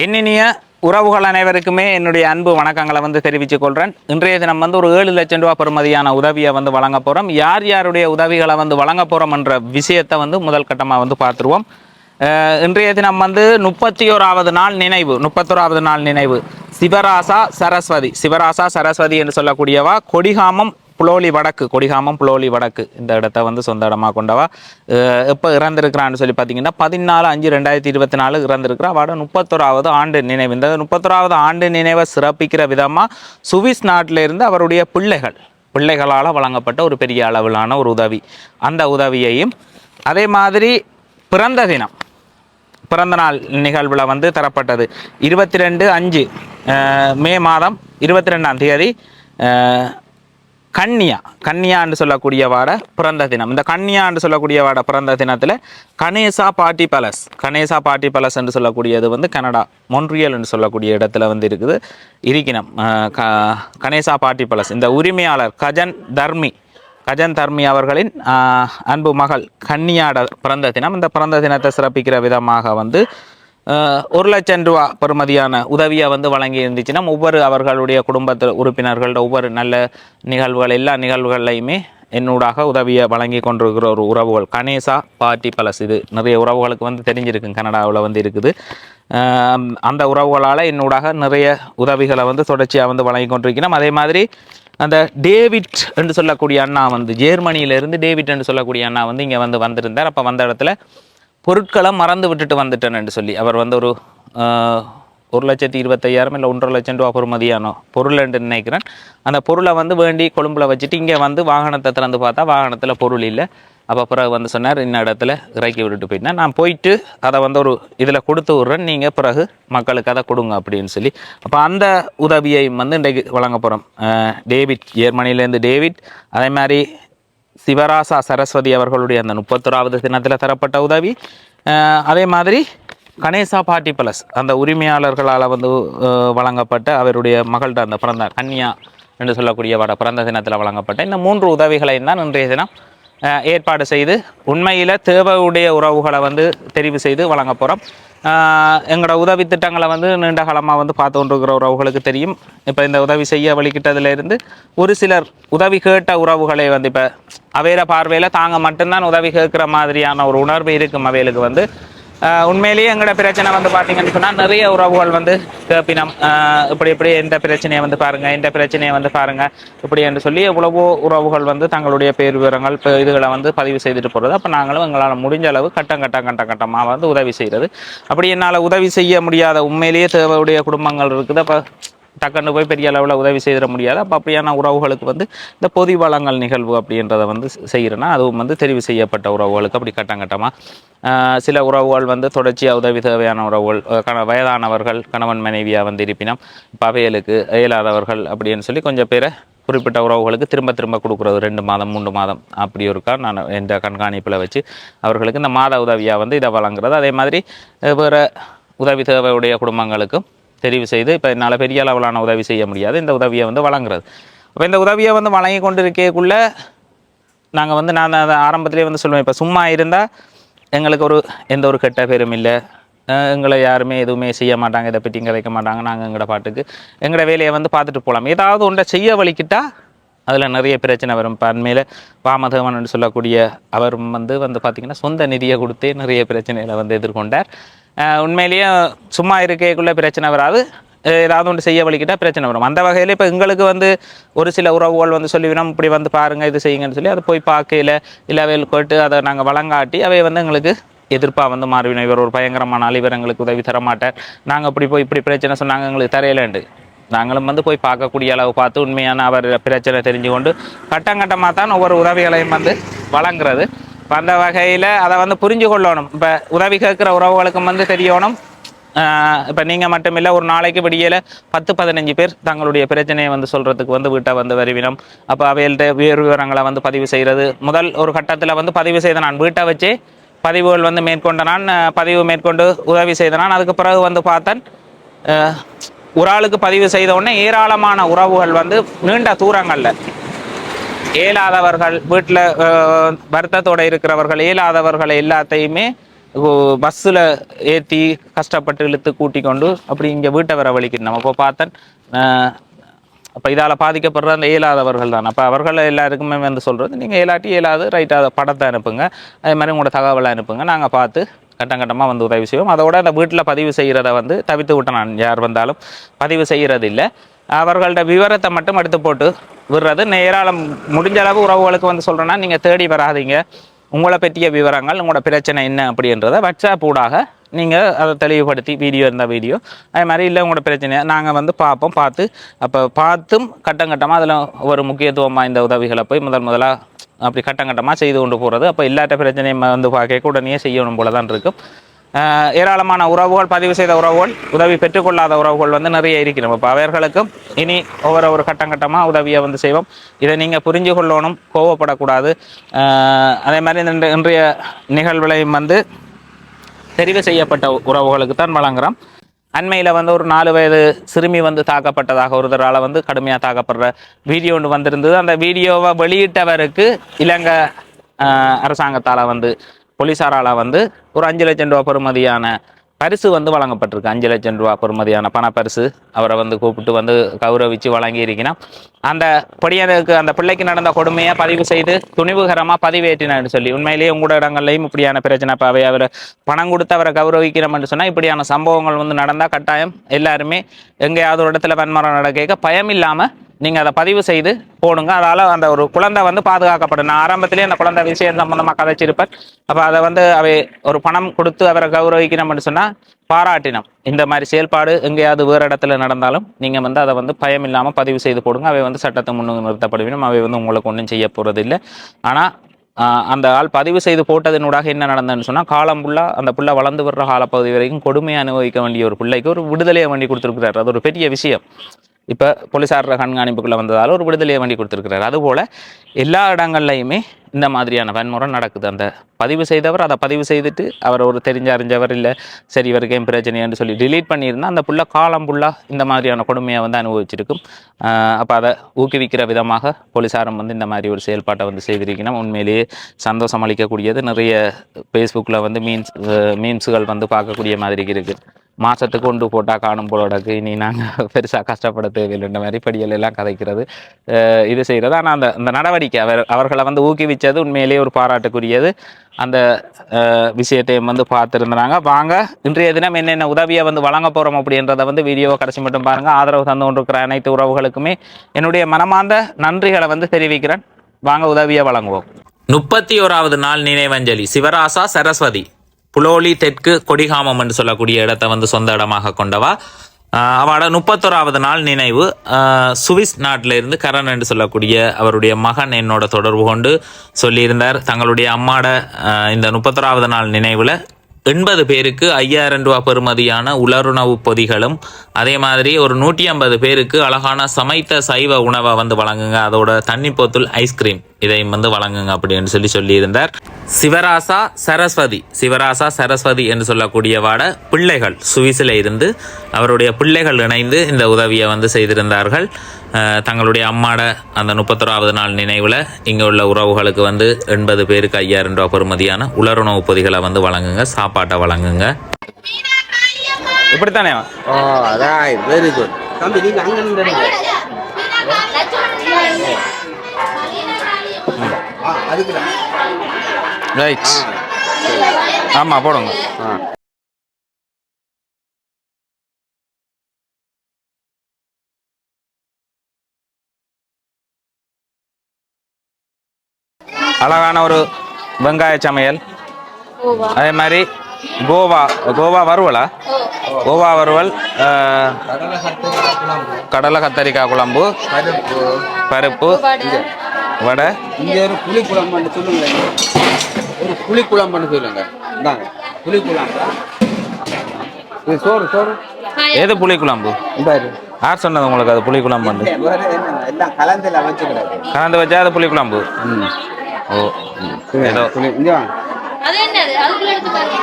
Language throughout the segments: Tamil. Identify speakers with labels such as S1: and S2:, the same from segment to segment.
S1: என்னினிய உறவுகள் அனைவருக்குமே என்னுடைய அன்பு வணக்கங்களை வந்து தெரிவித்துக் கொள்கிறேன் இன்றைய தினம் வந்து ஒரு ஏழு லட்சம் ரூபா பெறுமதியான உதவியை வந்து வழங்க போகிறோம் யார் யாருடைய உதவிகளை வந்து வழங்க போகிறோம் என்ற விஷயத்தை வந்து முதல் கட்டமாக வந்து பார்த்துருவோம். இன்றைய தினம் வந்து முப்பத்தி ஓராவது நாள் நினைவு. முப்பத்தோராவது நாள் நினைவு. சிவராசா சரஸ்வதி. சிவராசா சரஸ்வதி என்று சொல்லக்கூடியவா கொடிகாமம் புலோலி வடக்கு கொடிகாமம் புலோலி வடக்கு இந்த இடத்த வந்து சொந்த இடமாக கொண்டவா எப்போ இறந்திருக்கிறான்னு சொல்லி பார்த்தீங்கன்னா பதினாலு அஞ்சு ரெண்டாயிரத்தி இருபத்தி நாலு இறந்திருக்கிறா அவட முப்பத்தோராவது ஆண்டு நினைவு. இந்த முப்பத்தோராவது ஆண்டு நினைவை சிறப்பிக்கிற விதமாக சுவிஸ் நாட்டிலிருந்து அவருடைய பிள்ளைகள் பிள்ளைகளால் வழங்கப்பட்ட ஒரு பெரிய அளவிலான ஒரு உதவி. அந்த உதவியையும் அதே மாதிரி பிறந்த தினம் பிறந்த நாள் நிகழ்வில் வந்து தரப்பட்டது. இருபத்தி ரெண்டு அஞ்சு மே மாதம் இருபத்தி ரெண்டாம் தேதி கன்னியா கன்னியான்னு சொல்லக்கூடிய வாட பிறந்த தினம். இந்த கன்னியான்னு சொல்லக்கூடிய வாட பிறந்த தினத்தில் கணேசா பாட்டி பேலஸ் கணேசா பாட்டி பேலஸ் என்று சொல்லக்கூடியது வந்து கனடா மொன்றியல் என்று சொல்லக்கூடிய இடத்துல வந்து இருக்குது. இருக்கணும் க கணேசா பாட்டி பேலஸ் இந்த உரிமையாளர் கஜன் தர்மி கஜன் தர்மி அவர்களின் அன்பு மகள் கன்னியாட பிறந்த தினம். இந்த பிறந்த தினத்தை சிறப்பிக்கிற விதமாக வந்து ஒரு லட்சம் ரூபா பெறுமதியான உதவியை வந்து வழங்கி இருந்துச்சுன்னா ஒவ்வொரு அவர்களுடைய குடும்பத்தில் உறுப்பினர்களோட ஒவ்வொரு நல்ல நிகழ்வுகள் எல்லா நிகழ்வுகள்லையுமே என்னூடாக உதவியை வழங்கி கொண்டிருக்கிற ஒரு உறவுகள். கணேசா பார்ட்டி பலஸ் இது. நிறைய உறவுகளுக்கு வந்து தெரிஞ்சிருக்கு கனடாவில் வந்து இருக்குது. அந்த உறவுகளால் என்னூடாக நிறைய உதவிகளை வந்து தொடர்ச்சியாக வந்து வழங்கி கொண்டிருக்கிறோம். அதே மாதிரி அந்த டேவிட் என்று சொல்லக்கூடிய அண்ணா வந்து ஜெர்மனியிலேருந்து டேவிட் என்று சொல்லக்கூடிய அண்ணா வந்து இங்கே வந்து வந்திருந்தார். அப்போ வந்த இடத்துல பொருட்களை மறந்து விட்டுட்டு வந்துட்டேன்னு சொல்லி. அவர் வந்து ஒரு ஒரு லட்சத்தி இருபத்தையாயிரம் இல்லை ஒன்றரை லட்சம் ரூபா பொறுமதியானோ பொருள் என்று நினைக்கிறேன். அந்த பொருளை வந்து வேண்டி கொழும்புல வச்சுட்டு இங்கே வந்து வாகனத்தை திறந்து பார்த்தா வாகனத்தில் பொருள் இல்லை. அப்போ பிறகு வந்து சொன்னார் இந்த இடத்துல இறக்கி விட்டுட்டு போயிட்டேன். நான் போயிட்டு அதை வந்து ஒரு இதில் கொடுத்து விட்றேன். நீங்கள் பிறகு மக்களுக்கு அதை கொடுங்க அப்படின்னு சொல்லி. அப்போ அந்த உதவியை வந்து இன்றைக்கு வழங்க போகிறோம் டேவிட் ஜெர்மனிலேருந்து டேவிட் அதே மாதிரி சிவராசா சரஸ்வதி அவர்களுடைய அந்த முப்பத்தொராவது தினத்தில் தரப்பட்ட உதவி. அதே மாதிரி கணேசா பாட்டி பலஸ் அந்த உரிமையாளர்களால் வந்து வழங்கப்பட்ட அவருடைய மகள்கிட்ட அந்த பிறந்த கன்னியா என்று சொல்லக்கூடிய வட பிறந்த தினத்தில் வழங்கப்பட்ட இந்த மூன்று உதவிகளையும் தான் இன்றைய தினம் ஏற்பாடு செய்து உண்மையில் தேவையுடைய உறவுகளை வந்து தெரிவு செய்து வழங்க போகிறோம் எங்களோட உதவி திட்டங்களை வந்து நீண்ட காலமாக வந்து பார்த்து கொண்டிருக்கிற உறவுகளுக்கு தெரியும். இப்போ இந்த உதவி செய்ய வழிகிட்டதுலேருந்து ஒரு சிலர் உதவி கேட்ட உறவுகளை வந்து இப்போ அவையில பார்வையில் தாங்க மட்டும்தான் உதவி கேட்குற மாதிரியான ஒரு உணர்வு இருக்கும் அவைகளுக்கு வந்து. உண்மையிலேயே எங்களோட பிரச்சனை வந்து பார்த்தீங்கன்னு சொன்னால் நிறைய உறவுகள் வந்து கேப்பினம். இப்படி இப்படி இந்த பிரச்சனையை வந்து பாருங்கள் இந்த பிரச்சனையை வந்து பாருங்கள் இப்படி என்று சொல்லி எவ்வளவோ உறவுகள் வந்து தங்களுடைய பேர் விவரங்கள் இப்போ இதுகளை வந்து பதிவு செய்துட்டு போகிறது அப்போ நாங்களும் எங்களால் முடிஞ்ச அளவு கட்டம் கட்டம் கட்டம் கட்டமாக வந்து உதவி செய்கிறது அப்படி என்னால் உதவி செய்ய முடியாத உண்மையிலேயே தேவையுடைய குடும்பங்கள் இருக்குது. அப்போ டக்குன்னு போய் பெரிய அளவில் உதவி செய்திட முடியாது. அப்போ அப்படியான உறவுகளுக்கு வந்து இந்த பொதி வளங்கள் நிகழ்வு அப்படின்றத வந்து செய்கிறேன்னா அதுவும் வந்து தெரிவு செய்யப்பட்ட உறவுகளுக்கு அப்படி கட்டம் கட்டமாக சில உறவுகள் வந்து தொடர்ச்சியாக உதவி தேவையான உறவுகள் கண வயதானவர்கள் கணவன் மனைவியாக வந்து இருப்பினும் பவையலுக்கு இயலாதவர்கள் அப்படின்னு சொல்லி கொஞ்சம் பேரை குறிப்பிட்ட உறவுகளுக்கு திரும்ப திரும்ப கொடுக்குறது ரெண்டு மாதம் மூன்று மாதம் அப்படி இருக்கா நான் என்ற கண்காணிப்பில் வச்சு அவர்களுக்கு இந்த மாத உதவியாக வந்து இதை வழங்குறது. அதே மாதிரி வேறு உதவி தேவையுடைய குடும்பங்களுக்கும் தெரிவு செய்து இப்போ என்னால் பெரிய அளவிலான உதவி செய்ய முடியாது. இந்த உதவியை வந்து வழங்குறது. அப்போ இந்த உதவியை வந்து வழங்கி கொண்டு இருக்கக்குள்ள நாங்கள் வந்து நான் அதை ஆரம்பத்திலே வந்து சொல்லுவேன். இப்போ சும்மா இருந்தால் எங்களுக்கு ஒரு எந்த ஒரு கெட்ட பேரும் இல்லை. எங்களை யாருமே எதுவுமே செய்ய மாட்டாங்க. இதை பற்றி கதைக்க மாட்டாங்க. நாங்கள் எங்களோட பாட்டுக்கு எங்களோட வேலையை வந்து பார்த்துட்டு போகலாம். ஏதாவது ஒன்றை செய்ய வழிக்கிட்டால் அதில் நிறைய பிரச்சனை வரும். இப்போ அண்மையில் வாமதேவன் சொல்லக்கூடிய அவர் வந்து வந்து பார்த்திங்கன்னா சொந்த நிதியை கொடுத்தே நிறைய பிரச்சனைகளை வந்து எதிர்கொண்டார். உண்மையிலேயே சும்மா இருக்கேக்குள்ளே பிரச்சனை வராது. ஏதாவது ஒன்று செய்ய வழிக்கிட்டால் பிரச்சனை வரும். அந்த வகையில் இப்போ எங்களுக்கு வந்து ஒரு சில உறவுகள் வந்து சொல்லிவிடும் இப்படி வந்து பாருங்கள் இது செய்யுங்கன்னு சொல்லி அதை போய் பார்க்கையில் இல்லை அவையில் போயிட்டு அதை நாங்கள் வழங்காட்டி அவை வந்து எங்களுக்கு எதிர்ப்பாக வந்து மாறிவிடும். இவர் ஒரு பயங்கரமான ஆள் இவர் எங்களுக்கு உதவி தர மாட்டார் நாங்கள் இப்படி போய் இப்படி பிரச்சனை சொன்னாங்க எங்களுக்கு தரையிலண்டு நாங்களும் வந்து போய் பார்க்கக்கூடிய அளவு பார்த்து உண்மையான அவர் பிரச்சனை தெரிஞ்சு கொண்டு கட்டம் கட்டமாக தான் ஒவ்வொரு உதவிகளையும் வந்து வழங்குறது. இப்போ அந்த வகையில் அதை வந்து புரிஞ்சு கொள்ளணும். இப்போ உதவி கேட்குற உறவுகளுக்கும் வந்து தெரியணும். இப்போ நீங்கள் மட்டும் இல்லை ஒரு நாளைக்கு விடியல பத்து பதினஞ்சு பேர் தங்களுடைய பிரச்சனையை வந்து சொல்கிறதுக்கு வந்து வீட்டை வந்து வருவினம். அப்போ அவைகள்ட்ட வேறு விவரங்களை வந்து பதிவு செய்கிறது முதல் ஒரு கட்டத்தில் வந்து பதிவு செய்த நான் வீட்டை வச்சு பதிவுகள் வந்து மேற்கொண்ட நான் பதிவு மேற்கொண்டு உதவி செய்த நான். அதுக்கு பிறகு வந்து பார்த்தேன் ஒரு ஆளுக்கு பதிவு செய்த உடனே ஏராளமான உறவுகள் வந்து நீண்ட தூரங்களில். இயலாதவர்கள் வீட்டில் வருத்தத்தோடு இருக்கிறவர்கள் இயலாதவர்களை எல்லாத்தையுமே பஸ்ஸில் ஏற்றி கஷ்டப்பட்டு இழுத்து கூட்டி கொண்டு அப்படி இங்கே வீட்டை வர வழிக்கு நம்ம இப்போ பார்த்தேன் அப்போ இதால் பாதிக்கப்படுற அந்த இயலாதவர்கள் தான். அப்போ அவர்கள் எல்லாருக்குமே வந்து சொல்கிறது நீங்கள் இயலாட்டி இயலாது ரைட்டாக படத்தை அனுப்புங்க. அதே மாதிரி உங்களோட தகவலை அனுப்புங்க. நாங்கள் பார்த்து கட்டம் கட்டமாக வந்து உதவி செய்வோம். அதோட அந்த வீட்டில் பதிவு செய்கிறத வந்து தவிர்த்து விட்டேன் நான். யார் வந்தாலும் பதிவு செய்கிறது இல்லை அவர்களோட விவரத்தை மட்டும் எடுத்து போட்டு விடுறது. நேரால் முடிஞ்ச அளவு உறவுகளுக்கு வந்து சொல்கிறேன்னா நீங்கள் தேடி வராதீங்க. உங்களை பற்றிய விவரங்கள் உங்களோட பிரச்சனை என்ன அப்படின்றத வாட்ஸ்அப் ஊடாக நீங்கள் அதை தெளிவுபடுத்தி வீடியோ இருந்தால் வீடியோ. அதே மாதிரி இல்லை உங்களோட பிரச்சனை நாங்கள் வந்து பார்ப்போம் பார்த்து அப்போ பார்த்தும் கட்டம் கட்டமாக அதில் ஒரு முக்கியத்துவம் வாய்ந்த உதவிகளை போய் முதல் முதலாக அப்படி கட்டம் கட்டமாக செய்து கொண்டு போகிறது அப்போ இல்லாத பிரச்சனையும் வந்து பார்க்க உடனே செய்யணும் போல தான் இருக்கும் ஏராளமான உறவுகள் பதிவு செய்த உறவுகள் உதவி பெற்றுக்கொள்ளாத உறவுகள் வந்து நிறைய இருக்கிறோம் இப்போ அவர்களுக்கும் இனி ஒவ்வொரு ஒரு கட்டம் கட்டமாக உதவியை வந்து செய்வோம். இதை நீங்கள் புரிஞ்சு கொள்ளணும் கோவப்படக்கூடாது. அதே மாதிரி இந்த இன்றைய நிகழ்வுகளையும் வந்து தெரிவு செய்யப்பட்ட உறவுகளுக்கு தான் வழங்குறோம். அண்மையில் வந்து ஒரு நாலு வயது சிறுமி வந்து தாக்கப்பட்டதாக ஒருதரால் வந்து கடுமையாக தாக்கப்படுற வீடியோ ஒன்று வந்திருந்தது. அந்த வீடியோவை வெளியிட்டவருக்கு இலங்கை அரசாங்கத்தால் வந்து போலீஸாரால் வந்து ஒரு அஞ்சு லட்சம் ரூபா பெறுமதியான பரிசு வந்து வழங்கப்பட்டிருக்கு. அஞ்சு லட்சம் ரூபா பொறுமதியான பணப்பரிசு அவரை வந்து கூப்பிட்டு வந்து கௌரவிச்சு வழங்கி அந்த பொடியனுக்கு அந்த பிள்ளைக்கு நடந்த கொடுமையை பதிவு செய்து துணிவுகரமாக பதிவேற்றினார்னு சொல்லி உண்மையிலேயே உங்களோட இடங்கள்லையும் இப்படியான பிரச்சனை இப்போ அவை அவரை பணம் கொடுத்து அவரை கௌரவிக்கிறோம்னு சொன்னால் இப்படியான சம்பவங்கள் வந்து நடந்தால் கட்டாயம். எல்லாருமே எங்கேயாவது ஒரு இடத்துல வன்மரம் நடக்க பயம் இல்லாமல் நீங்கள் அதை பதிவு செய்து போடுங்க. அதால் அந்த ஒரு குழந்தை வந்து பாதுகாக்கப்படும். நான் ஆரம்பத்திலேயே அந்த குழந்தை விஷயம் சம்மந்தமாக கதைச்சிருப்பேன். அப்போ அதை வந்து அவை ஒரு பணம் கொடுத்து அவரை கௌரவிக்கணும்னு சொன்னால் பாராட்டினம். இந்த மாதிரி செயல்பாடு எங்கேயாவது வேறு இடத்துல நடந்தாலும் நீங்கள் வந்து அதை வந்து பயம் இல்லாமல் பதிவு செய்து போடுங்க. அவை வந்து சட்டத்தை முன்னு நிறுத்தப்படுவினும் அவை வந்து உங்களுக்கு ஒன்றும் செய்ய போகிறது இல்லை ஆனால் ஆஹ் அந்த ஆள் பதிவு செய்து போட்டதனூடாக என்ன நடந்ததுன்னு சொன்னால் காலம் ஃபுல்லாக அந்த புள்ள வளர்ந்து வர்ற காலப்பகுதி வரைக்கும் கொடுமையை அனுபவிக்க வேண்டிய ஒரு பிள்ளைக்கு ஒரு விடுதலையை வேண்டி கொடுத்துருக்கிறார். அது ஒரு பெரிய விஷயம். இப்போ போலீஸார கண்காணிப்புக்குள்ளே வந்ததால் ஒரு விடுதலையை வேண்டி கொடுத்துருக்கிறார். அதுபோல் எல்லா இடங்கள்லையுமே இந்த மாதிரியான வன்முறை நடக்குது. அந்த பதிவு செய்தவர் அதை பதிவு செய்துட்டு அவர் ஒரு தெரிஞ்ச அறிஞ்சவர் இல்லை சரி இவருக்கு ஏன் பிரச்சனையான்னு சொல்லி டிலீட் பண்ணியிருந்தா அந்த புள்ள காலம் ஃபுல்லாக இந்த மாதிரியான கொடுமையை வந்து அனுபவிச்சிருக்கும். அப்போ அதை ஊக்குவிக்கிற விதமாக போலீஸாரம் வந்து இந்த மாதிரி ஒரு செயல்பாட்டை வந்து செய்திருக்கணும். உண்மையிலேயே சந்தோஷம் அளிக்கக்கூடியது. நிறைய ஃபேஸ்புக்கில் வந்து மீன்ஸ் மீம்ஸுகள் வந்து பார்க்கக்கூடிய மாதிரி இருக்குது மாதத்துக்கு உண்டு போட்டால் காணும் போலோடக்கு இனி நாங்கள் பெருசாக கஷ்டப்பட தேவையில்லைன்ற மாதிரி படியல் எல்லாம் கதைக்கிறது. இது செய்கிறது. ஆனால் அந்த அந்த நடவடிக்கை அவர் அவர்களை வந்து ஊக்குவிச்சது உண்மையிலேயே ஒரு பாராட்டுக்குரியது. அந்த விஷயத்தையும் வந்து பார்த்துருந்தாங்க. வாங்க இன்றைய தினம் என்னென்ன உதவியை வந்து வழங்க போகிறோம் அப்படின்றத வந்து வீடியோவை கடைசி மட்டும் பாருங்கள் ஆதரவு தந்து கொண்டிருக்கிற அனைத்து உறவுகளுக்குமே என்னுடைய மனமார்ந்த நன்றிகளை வந்து தெரிவிக்கிறேன். வாங்க உதவியை வழங்குவோம். முப்பத்தி ஓராவது நாள் நினைவஞ்சலி. சிவராசா சரஸ்வதி. புலோலி தெற்கு கொடிகாமம் என்று சொல்லக்கூடிய இடத்தை வந்து சொந்த இடமாக கொண்டவா. அவட அவளோட முப்பத்தோராவது நாள் நினைவு. சுவிஸ் நாட்டில் இருந்து கரண் என்று சொல்லக்கூடிய அவருடைய மகன் என்னோட தொடர்பு கொண்டு சொல்லியிருந்தார். தங்களுடைய அம்மாட இந்த முப்பத்தோராவது நாள் நினைவில் எண்பது பேருக்கு ஐயாயிரம் ரூபா பெறுமதியான உலருணவு பொதிகளும் அதே மாதிரி ஒரு நூற்றி ஐம்பது பேருக்கு அழகான சமைத்த சைவ உணவை வந்து வழங்குங்க. அதோட தண்ணி போத்துள் ஐஸ்கிரீம் இதையும் வந்து வழங்குங்க அப்படின்னு சொல்லி சொல்லியிருந்தார். சிவராசா சரஸ்வதி. சிவராசா சரஸ்வதி என்று சொல்லக்கூடியவாட பிள்ளைகள் சுவிஸில் இருந்து அவருடைய பிள்ளைகள் இணைந்து இந்த உதவியை வந்து செய்திருந்தார்கள். தங்களுடைய அம்மாட அந்த முப்பத்தொராவது நாள் நினைவில் இங்கே உள்ள உறவுகளுக்கு வந்து எண்பது பேருக்கு ஐயாயிரம் ரூபா பெறுமதியான உலருணவு பொதிகளை வந்து வழங்குங்க சாப்பாட்டை வழங்குங்க. இப்படித்தானே?
S2: ஓ ரைட் வெரி குட் தம்பி நீங்க அங்க நின்று அதுக்குதான்
S1: ரைட் ஆமாம் போடுங்க.
S2: ஆ.
S1: அழகான ஒரு வெங்காய சமையல். அதே மாதிரி கோவா கோவா வறுவலா? கோவா வறுவல் கடலை கத்தரிக்காய் குழம்பு
S2: பருப்பு.
S1: வடை.
S2: இங்க. ஒரு புளி குழம்புன்னு சொல்லுங்க. ஒரு புளி குழம்புன்னு சொல்லுங்க. இந்தாங்க புளி குழம்பு இது சோறு சோறு.
S1: எது புளி குழம்பு யார் சொன்னது உங்களுக்கு அது புளி குழம்பு கலந்து வச்சா அது புளி குழம்பு
S2: ம்.
S1: ஓ ஏதோ
S2: இங்க வாங்க
S3: அது என்னது அதுக்குள்ள எடுத்து பாருங்க.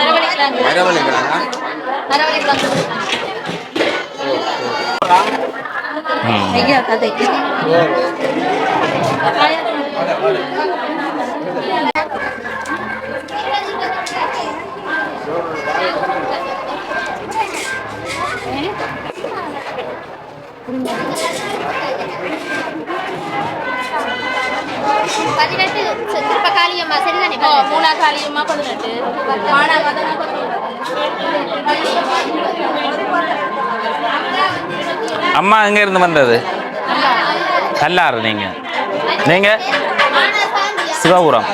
S3: அரவணைக்கலாங்க
S2: அரவணைக்கிறாங்க
S3: அரவணைக்கலாம்
S1: ம்.
S3: ஐயா கதை. காளியம்மா சரிதானே ஓ மூலா காளியம்மா பதினெட்டு
S1: அம்மா எங்க இருந்து வந்தது கல்லாறு நீங்க நீங்க சிவபுரம்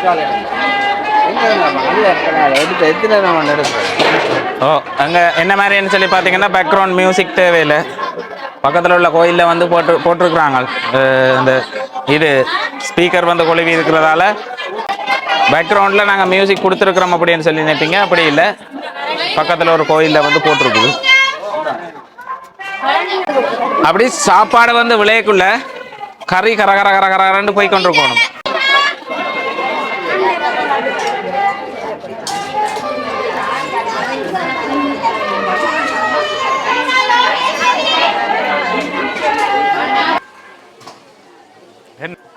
S2: எடுக்கிறோம்
S1: ஓ அங்கே என்ன மாதிரின்னு சொல்லி பார்த்தீங்கன்னா பேக்ரவுண்ட் மியூசிக் தேவையில்லை. பக்கத்தில் உள்ள கோயிலில் வந்து போட்டு போட்டிருக்கிறாங்க. அஹ் இந்த இது ஸ்பீக்கர் வந்து கொழுவி இருக்கிறதால பேக்ரவுண்டில் நாங்கள் மியூசிக் கொடுத்துருக்குறோம் அப்படின்னு சொல்லி நினைப்பீங்க. அப்படி இல்லை. பக்கத்தில் ஒரு கோயிலில் வந்து போட்டிருக்குது. அப்படி சாப்பாடு வந்து விளையக்குள்ள கறி கர கர கர கரன்னு போய் கொண்டிருக்கணும் என்ன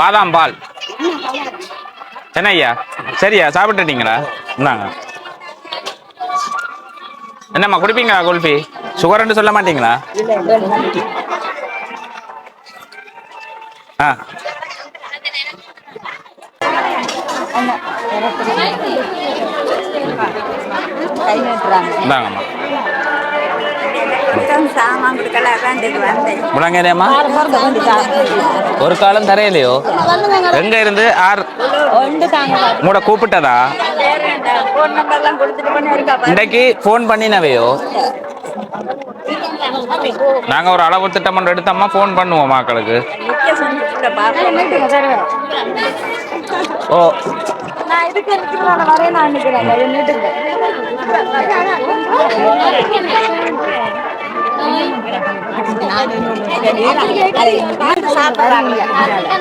S1: பாதாம் பால். என்ன ஐயா சரியா சாப்பிட்டுட்டீங்களா? இந்தாங்க. என்னம்மா குடிப்பீங்களா குல்ஃபி? சுகர்ன்னு சொல்ல மாட்டீங்களா? ஆ. இந்தாங்கம்மா. முழங்கேரியாம்மா ஒரு காலம் தரையிலையோ? எங்க இருந்து? ஆர் உங்களோட கூப்பிட்டதா? இன்றைக்கு ஃபோன் பண்ணினவையோ? நாங்க ஒரு அளவு திட்டம் ஒன்று எடுத்தோம்மா ஃபோன் பண்ணுவோம் மக்களுக்கு. ஓ.
S4: நான்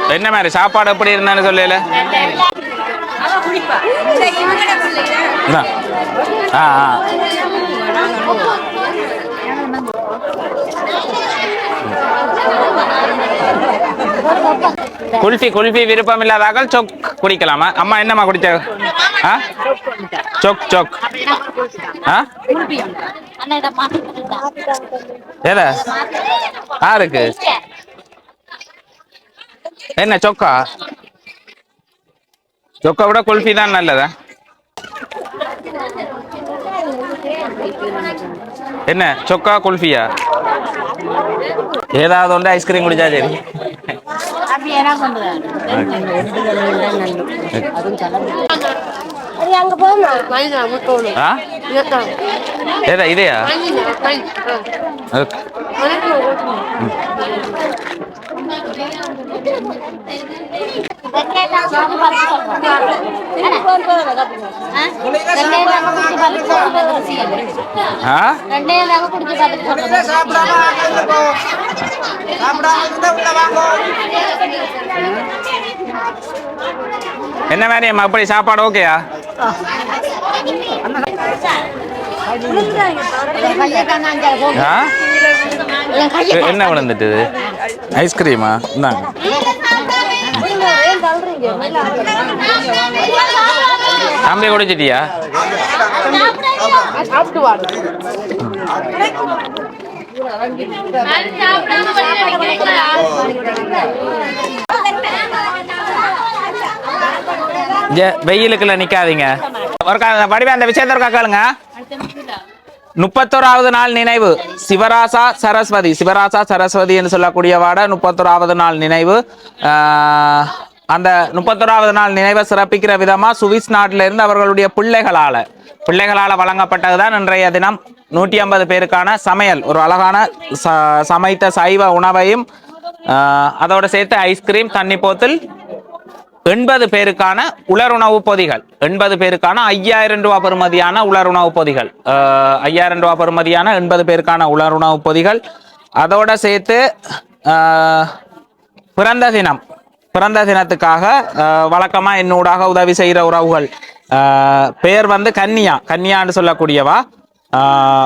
S1: என்ன மாதிரி சாப்பாடு எப்படி இருந்தான்னு சொல்லல? ஆ ஆ. குல்ஃபி குல்ஃபி விருப்பம் இல்லாதாக்கள் சொக் குடிக்கலாமா? அம்மா என்னம்மா குடிச்ச? ஆ? சொக் சொக். ஆ? எத? யாருக்கு என்ன சொக்கா? சொக்கா விட குல்ஃபி தான் நல்லதா. என்ன சொக்கா குல்ஃபியா? ஏதாவது ஒன்று ஐஸ்கிரீம் குடிச்சா சரி.
S3: அங்க போமா மனிதா முட்டோடு
S1: ஆ ஏதா இதையா ஓகே ஆ
S3: ரெண்டே நாங்க குடிச்சு பார்த்துட்டு
S1: என்ன மாதிரி அப்படி சாப்பாடு ஓகேயா? என்ன விழுந்துட்டுது ஐஸ்கிரீமா? இந்தாங்க. தம்பி குடிச்சிட்டியா
S4: சாப்பிட்டு வாடு
S1: வெயிலுக்குள்ள நிக்காதீங்க. ஒருக்கா வடிவா அந்த விஷயத்த ஒருக்கா கேளுங்க. முப்பத்தோராவது நாள் நினைவு. சிவராசா சரஸ்வதி. சிவராசா சரஸ்வதி என்று சொல்லக்கூடிய வாட முப்பத்தோராவது நாள் நினைவு. ஆஹ், அந்த முப்பத்தோராவது நாள் நினைவை சிறப்பிக்கிற விதமா சுவிஸ் நாட்டில இருந்து அவர்களுடைய பிள்ளைகளால பிள்ளைகளால வழங்கப்பட்டதுதான் இன்றைய தினம் நூற்றி ஐம்பது பேருக்கான சமையல். ஒரு அழகான ச- சமைத்த சைவ உணவையும் அதோடு அதோட சேர்த்து ஐஸ்கிரீம் தண்ணி போத்தில் எண்பது பேருக்கான உலருணவு பொதிகள். எண்பது பேருக்கான ஐயாயிரம் ரூபா பெறுமதியான உலருணவு பொதிகள். ஐயாயிரம் ரூபா பெறுமதியான எண்பது பேருக்கான உலருணவு பொதிகள். அதோட சேர்த்து பிறந்த தினம் பிறந்த தினத்துக்காக வழக்கமாக என்னூடாக உதவி செய்கிற உறவுகள். பேர் பெயர் வந்து கன்னியா. கன்னியான்னு சொல்லக்கூடியவா.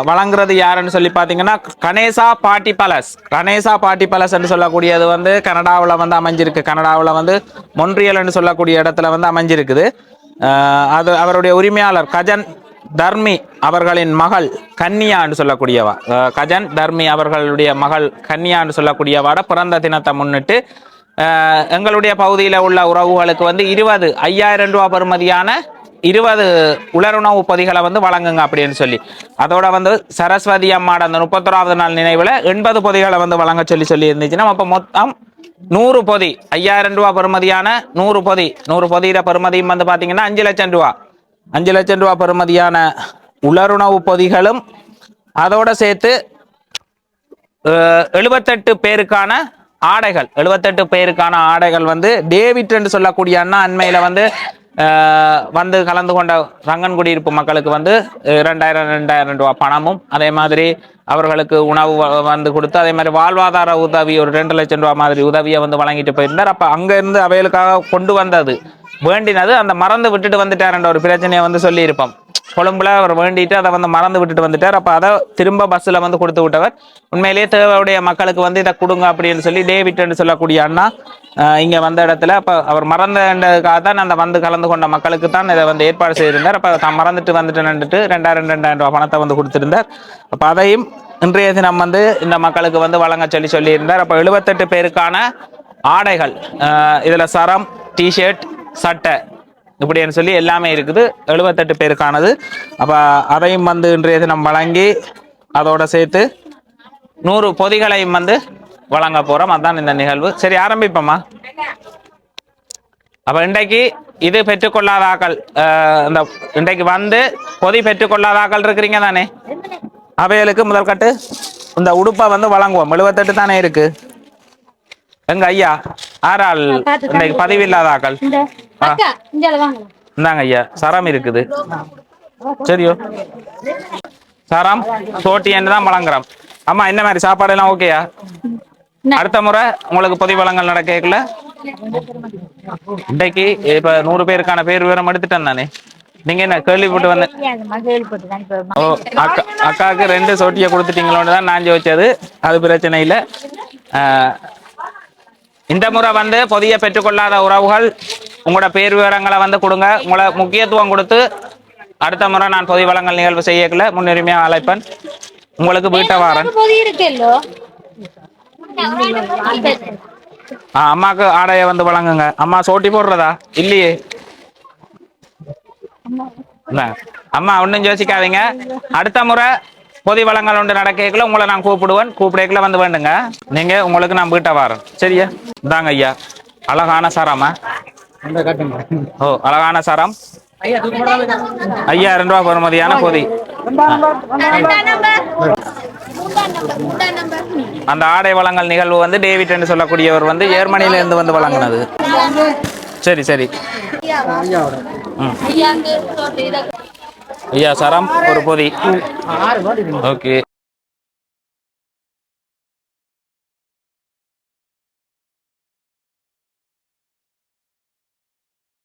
S1: வழங்குறது யாருன்னு சொல்லி பார்த்தீங்கன்னா கணேசா பாட்டி பலஸ். கணேசா பாட்டி பலஸ்ன்னு என்று சொல்லக்கூடியது வந்து கனடாவில் வந்து அமைஞ்சிருக்கு. கனடாவில் வந்து மொன்றியல்னு சொல்லக்கூடிய இடத்துல வந்து அமைஞ்சிருக்குது. அது அவருடைய உரிமையாளர் கஜன் தர்மி அவர்களின் மகள் கன்னியான்னு சொல்லக்கூடியவா. கஜன் தர்மி அவர்களுடைய மகள் கன்னியான்னு சொல்லக்கூடியவாட பிறந்த தினத்தை முன்னிட்டு எங்களுடைய பகுதியில் உள்ள உறவுகளுக்கு வந்து இருபது ஐயாயிரம் ரூபா பெறுமதியான இருபது உலருணவு பொதிகளை வந்து வழங்குங்க அப்படின்னு சொல்லி. அதோட வந்து சரஸ்வதி அம்மாட அந்த முப்பத்தொராவது நாள் நினைவில் எண்பது பொதிகளை வந்து வழங்க சொல்லி சொல்லி இருந்துச்சுன்னா அப்போ மொத்தம் நூறு பொதி ஐயாயிரம் ரூபா பெறுமதியான நூறு பொதி நூறு பொதியில பெறுமதியும் வந்து பார்த்தீங்கன்னா அஞ்சு லட்சம் ரூபா. அஞ்சு லட்சம் ரூபா பெறுமதியான உலருணவு பொதிகளும் அதோட சேர்த்து எழுபத்தெட்டு பேருக்கான ஆடைகள். எழுபத்தெட்டு பேருக்கான ஆடைகள் வந்து டேவிட் என்று சொல்லக்கூடிய அண்ணா அண்மையில வந்து வந்து கலந்து கொண்ட ரங்கன் குடியிருப்பு மக்களுக்கு வந்து அஹ், ரெண்டாயிரம் ரெண்டாயிரம் ரூபாய் பணமும் அதே மாதிரி அவர்களுக்கு உணவு வ- வந்து கொடுத்து அதே மாதிரி வாழ்வாதார உதவி ஒரு ரெண்டு லட்சம் ரூபாய் மாதிரி உதவியை வந்து வழங்கிட்டு போயிருந்தார். அப்போ அங்கேருந்து அவைகளுக்காக கொண்டு வந்தது வேண்டினது அந்த மறந்து விட்டுட்டு வந்துட்டாருன்ற ஒரு பிரச்சனையை வந்து சொல்லியிருப்போம். கொழும்புல அவர் வேண்டிட்டு அதை வந்து மறந்து விட்டுட்டு வந்துட்டார். அப்போ அதை திரும்ப பஸ்ஸில் வந்து கொடுத்து விட்டவர். உண்மையிலேயே தேவையுடைய மக்களுக்கு வந்து இதை கொடுங்க அப்படின்னு சொல்லி டேவிட்னு சொல்லக்கூடிய அண்ணா இங்கே வந்த இடத்துல. அப்போ அவர் மறந்ததுக்காக தான் அந்த வந்து கலந்து கொண்ட மக்களுக்கு தான் இதை வந்து ஏற்பாடு செய்திருந்தார். அப்போ தான் மறந்துட்டு வந்துட்டு நின்றுட்டு ரெண்டாயிரம் ரெண்டாயிரம் ரூபாய் பணத்தை வந்து கொடுத்துருந்தார். அப்போ அதையும் இன்றைய தினம் வந்து இந்த மக்களுக்கு வந்து வழங்க சொல்லி சொல்லியிருந்தார். அப்போ எழுபத்தெட்டு பேருக்கான ஆடைகள் இதில் சரம் டிஷர்ட் சட்டை இப்படின்னு சொல்லி எல்லாமே இருக்குது. எழுபத்தெட்டு பேருக்கானது. அப்போ அதையும் வந்து இன்றைய தினம் வழங்கி அதோட சேர்த்து நூறு பொதிகளையும் வந்து வழங்க போறோம். அதான் இந்த நிகழ்வு. சரி ஆரம்பிப்போமா அப்ப இன்றைக்கு இது பெற்றுக்கொள்ளாத ஆக்கள் அஹ், இந்த இன்றைக்கு வந்து பொதி பெற்றுக்கொள்ளாத ஆக்கள் இருக்கிறீங்க தானே? அவைகளுக்கு முதல் கட்டு இந்த உடுப்பை வந்து வழங்குவோம். எழுபத்தெட்டு தானே இருக்கு? எங்க ஐயா ஆறாள் இன்றைக்கு பதிவில்லாத இந்தாங்க ஐயா சரம் இருக்குது. சரியோ. சரம் சோட்டின்னு தான் வழங்குறோம் அம்மா என்ன மாதிரி சாப்பாடு எல்லாம் ஓகேயா அடுத்த முறை உங்களுக்கு பொதி வழங்கல் நடக்கல இன்றைக்கு இப்ப நூறு பேருக்கான பேர் விவரம் எடுத்துட்டேன் தானே நீங்க என்ன கேள்விப்பட்டு வந்த ஓ அக்கா அக்காவுக்கு ரெண்டு சோட்டியை கொடுத்துட்டீங்களோன்னு தான் நான் யோசிச்சது. அது பிரச்சனை இல்லை. இந்த முறை வந்து பொதிய பெற்றுக்கொள்ளாத உறவுகள் உங்களோட பேர் விவரங்களை வந்து கொடுங்க. உங்களை முக்கியத்துவம் கொடுத்து அடுத்த முறை நான் பொதி வழங்கல் நிகழ்வு செய்யக்கல முன்னுரிமையா அழைப்பேன். உங்களுக்கு வீட்டை வாரன். அம்மாக்கு ஆடையை வந்து வழங்குங்க. அம்மா சோட்டி போடுறதா? இல்லையே? அம்மா ஒன்றும் யோசிக்காதீங்க. அடுத்த முறை பொதி வழங்கல் ஒன்று நடக்கல உங்களை நான் கூப்பிடுவேன். கூப்பிடக்கல வந்து வேண்டுங்க. நீங்க உங்களுக்கு நான் வீட்டை வாரேன். சரியா? இந்தாங்க ஐயா. அழகான சரமா ஓ அழகான சரம். ஐயாயிரம் ரூபாய் பெறுமதியான பொதி. அந்த ஆடை வழங்கல் நிகழ்வு வந்து டேவிட் என்று சொல்லக்கூடியவர் வந்து ஜெர்மனியில இருந்து வந்து வழங்கினது. சரி சரி. ஐயா சரம் ஒரு பொதி. ஓகே.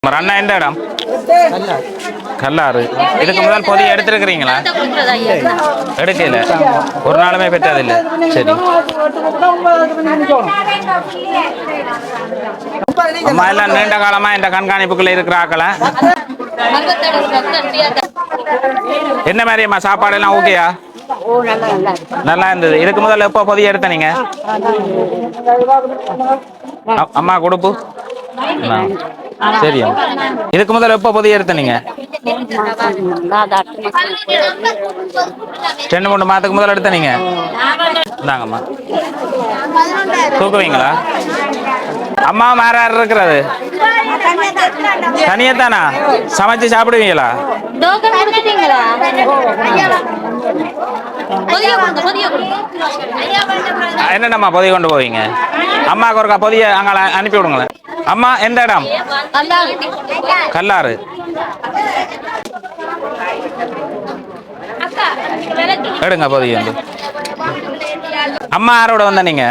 S1: நம்பர் அண்ணா எந்த இடம்? கல்லாறு. இதுக்கு முதல் பொதி எடுத்திருக்கிறீங்களா? எடுக்கல. ஒரு நாளுமே பெற்றதில்லை சரி. அம்மா எல்லாம் நீண்ட காலமா இந்த கண்காணிப்புக்குள்ள
S3: இருக்கிறாக்களை
S1: என்ன மாதிரி அம்மா சாப்பாடு எல்லாம் ஓகேயா? நல்லா இருந்தது. இதுக்கு முதல்ல எப்போ பொதி எடுத்த நீங்க? அம்மா கொடுப்பு? ஆ. சரி அம்மா. இதுக்கு முதல்ல எப்போ பொதி எடுத்த நீங்க? ரெண்டு மூணு மாதத்துக்கு முதல்ல எடுத்த நீங்க? இந்தாங்கம்மா. தூக்குவீங்களா? அம்மா வேற யார் இருக்கிறது. தனியா தானா சமைச்சு சாப்பிடுவீங்களா?
S3: பொதிய பொதிய
S1: என்னென்னம்மா பொதி கொண்டு போவீங்க? அம்மாவுக்கு ஒருக்கா பொதிய அங்கே அனுப்பி விடுங்களேன். அம்மா எந்த இடம்? கல்லாறு. எடுங்க பொதி வந்து. அம்மா யாரோட வந்த நீங்க?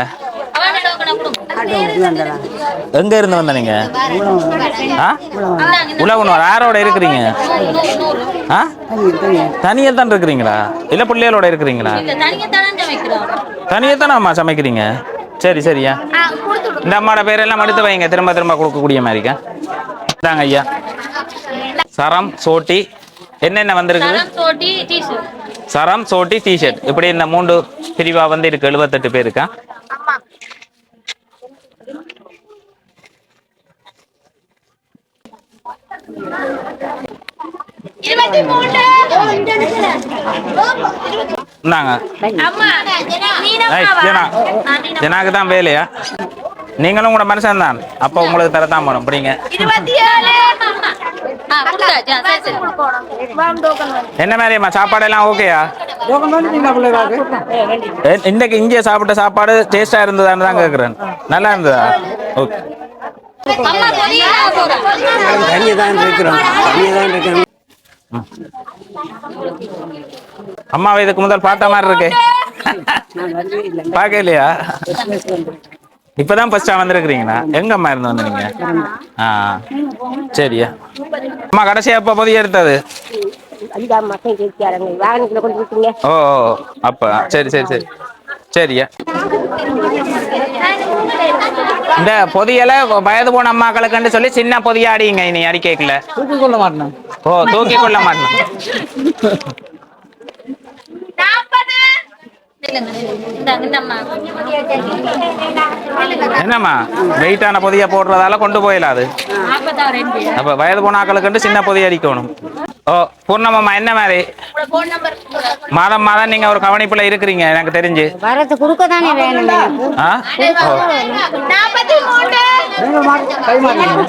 S1: எங்க இருந்து வந்த நீங்க ஆ யாரோட இருக்கிறீங்க? ஆ? தனியா தான் இருக்கிறீங்களா? இல்ல பிள்ளைகளோட இருக்கிறீங்களா?
S3: இந்த தனியா தானே
S1: அம்மா சமைக்கிறீங்க? சரி சரியா இந்த அம்மாவோட பேரெல்லாம் எடுத்து வைங்க. திரும்ப திரும்ப கொடுக்கக்கூடிய மாதிரிக்கா இந்தாங்க ஐயா. சரம் சோட்டி என்னென்ன
S3: வந்திருக்கு
S1: சரம் சோட்டி டிஷர்ட் இப்படி இந்த மூன்று பிரிவாக வந்து இருக்கு எழுபத்தெட்டு பேருக்கா
S3: இருபத்தி மூணு
S1: இந்தாங்க
S3: அம்மா
S1: ஏய், ஜனா ஜனாக்கு தான் வேலையா? நீங்களும் கூட மனுஷன் தான். அப்போ உங்களுக்கு தரத்தான் போனோம் அப்படிங்க என்ன மாதிரியம்மா சாப்பாடு எல்லாம் ஓகேயா இன்னைக்கு இங்கே சாப்பிட்ட சாப்பாடு டேஸ்டா இருந்ததான்னு தான் கேட்குறேன் நல்லா இருந்ததா? ஓகே.
S3: அம்மா
S5: தான் இருக்கிறோம் தான் இருக்கிறோம்
S1: அம்மாவை இதுக்கு முதல் பார்த்த மாதிரி இருக்கு பார்க்கலையா இப்பதான் ஃபர்ஸ்டா வந்திருக்கிறீங்களா எங்க அம்மா இருந்து வந்தீங்க ஆ சரியா அம்மா கடைசியா எப்ப பொதிய எடுத்தது ஓ ஓ, அப்ப சரி சரி சரி சரியா. இந்த பொதியல வயது போன அம்மாக்களுக்குன்னு சொல்லி சின்ன பொதியா அடிங்க இனி அடி கேட்கல
S2: தூக்கி கொள்ள மாட்டேன்
S1: ஓ தூக்கி கொள்ள மாட்டேன். என்னம்மா? வெயிட்டான பொதிய போடுறதால கொண்டு போயிடாது அப்ப வயது போன ஆக்களுக்கு சின்ன பொதிய அடிக்கணும். ஓ பூர்ணமாம்மா என்ன மாதிரி? மாதம் மாதம் நீங்க ஒரு கவனிப்புல இருக்கிறீங்க எனக்கு தெரிஞ்சு.
S6: வரத்து கொடுக்க தானே வேணும்.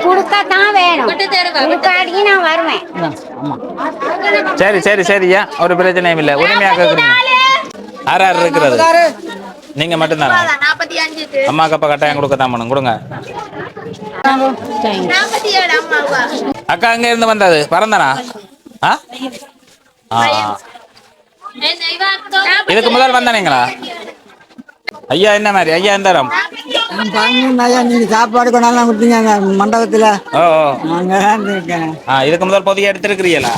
S6: கொடுக்க தான் வேணும்
S3: விட்டு தருவா
S6: கொடுக்காட்டி நான் வருவேன்.
S1: சரி சரி சரியா ஒரு பிரச்சனையும் இல்லை. உரிமையா கேக்குறீங்க யார் யார் இருக்கிறது? நீங்க மட்டும்தானே? அம்மாக்கு அப்பா கட்டாயம் கொடுக்க தான் பண்ணும் கொடுங்க அக்கா எங்க இருந்து வந்தது? பறந்தனா ஆ? இதுக்கு முதல் வந்தானீங்களா? ஐயா என்ன மாதிரி? ஐயா எந்த இடம்?
S5: ஐயா நீங்க சாப்பாடு கொண்டாலாம் கொடுத்தீங்க மண்டபத்தில்.
S1: ஓ ஆ இதுக்கு முதல் பொதிய எடுத்திருக்கிறீங்களா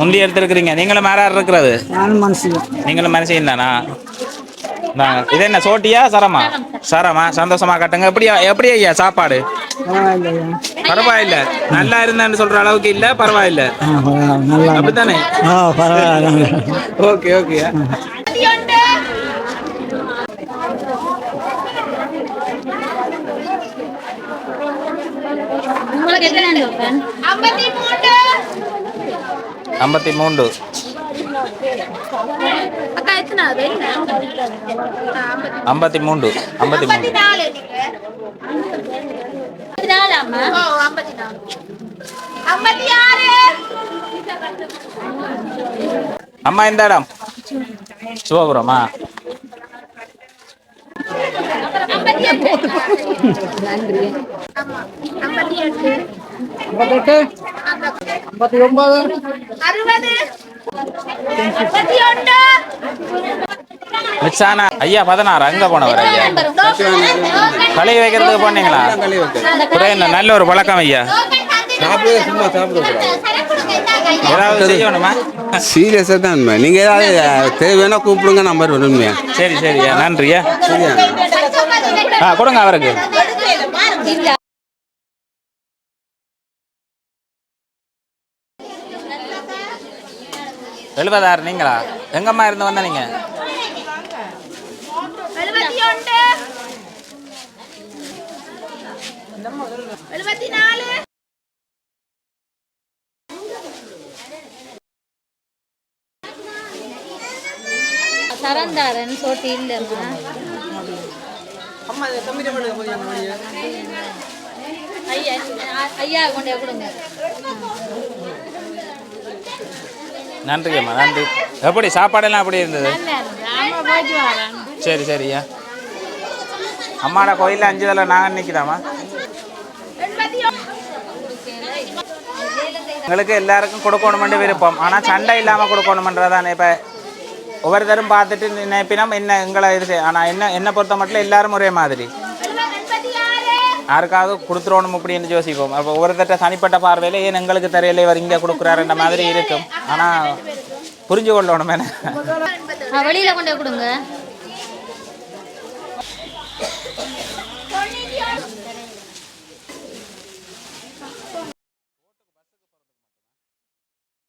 S1: முந்தி எடுத்திருக்கிறீங்க. நீங்களும் யார் இருக்கிறது? நீங்களும் மனுஷன் தானா. இது என்ன சோட்டியா சரமா? சரமா. சந்தோஷமா கட்டுங்க. எப்படி எப்படி ஐயா சாப்பாடு? பரவாயில்ல நல்லா இருந்தான்னு சொல்ற அளவுக்கு இல்ல பரவாயில்ல. அப்படித்தானே? Okay okay.
S3: ஐம்பத்தி
S1: மூன்று. ஐம்பத்தி மூன்று. ஐம்பத்தி மூன்று.
S3: அம்மா
S1: இந்த இடம்? சிவபுரமா?
S3: ஐம்பத்தி
S2: ஐம்பத்தெட்டு. ஐம்பத்தி ஒன்பது
S1: ஐயா பதினாறு அங்க போனவர் ஐயா. களி வைக்கிறதுக்கு போனீங்களா? நல்ல ஒரு பழக்கம் ஐயா.
S2: சீரியஸாக தான் உண்மை. நீங்க ஏதாவது தேவைன்னா கூப்பிடுங்க நம்பர் உண்மையா
S1: சரி சரியா நன்றியா.
S2: சரியா
S1: ஆ கொடுங்க அவருக்கு. எழுபதாயிரம் நீங்களா? எங்கம்மா இருந்து வந்த நீங்க?
S3: எழுபத்தி ஒன்று எழுபத்தி நாலு சரந்தாரன் சோட்டி ஐயா ஐயா கொண்டே கொடுங்க.
S1: நன்றியம்மா நன்றி. எப்படி சாப்பாடெல்லாம் எப்படி இருந்தது? சரி சரியா அம்மாட கோயிலில் அஞ்சு தலை நாங்கள் நிற்கிதாம்மா எங்களுக்கு எல்லாருக்கும் கொடுக்கணுமென்று விருப்பம். ஆனால் சண்டை இல்லாமல் கொடுக்கணுமென்றதானே இப்போ. ஒவ்வொருத்தரும் பார்த்துட்டு நினைப்பினம் என்ன எங்களை இது ஆனால் என்ன என்னை பொறுத்த மட்டும் எல்லாரும் ஒரே மாதிரி. யாருக்காவது கொடுத்துருவோம் அப்படின்னு யோசிப்போம். அப்போ ஒருத்தட்ட தனிப்பட்ட பார்வையில் ஏன் எங்களுக்கு தெரியல இவர் இங்கே கொடுக்குறாருன்ற மாதிரி இருக்கும். ஆனால் புரிஞ்சு கொள்ளணும் என்ன?
S3: வெளியில் கொண்டு கொடுங்க.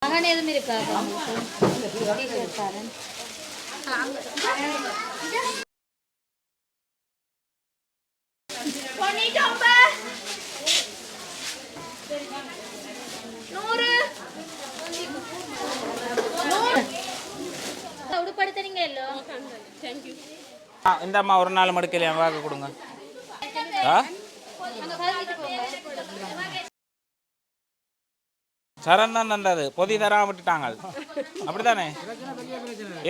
S3: மகன் எதுவும் இருக்கா உடுப்படுத்துறீங்க இல்லோ
S1: ஆ, இந்த அம்மா ஒரு நாள் மடுக்கலையா வாக்கு கொடுங்க. ஆ? தான் தந்தது. பொதி தராம விட்டுட்டாங்க. அப்படித்தானே?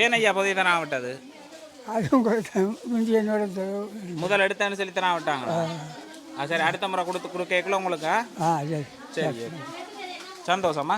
S1: ஏன் ஐயா பொதி தராம விட்டது?
S5: அதுவும் கொடுத்தேன் முந்தி என்னோட
S1: முதல் எடுத்தேன்னு சொல்லி தராம விட்டாங்க ஆ சரி அடுத்த முறை கொடுத்து கொடுக்கல உங்களுக்கு? ஆ?
S5: சரி.
S1: சரி சந்தோஷமா?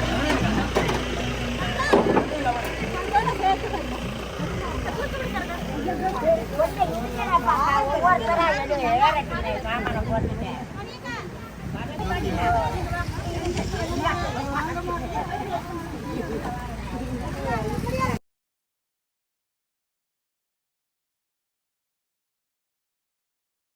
S1: ફોન કરાવ્યો મામાનો ફોન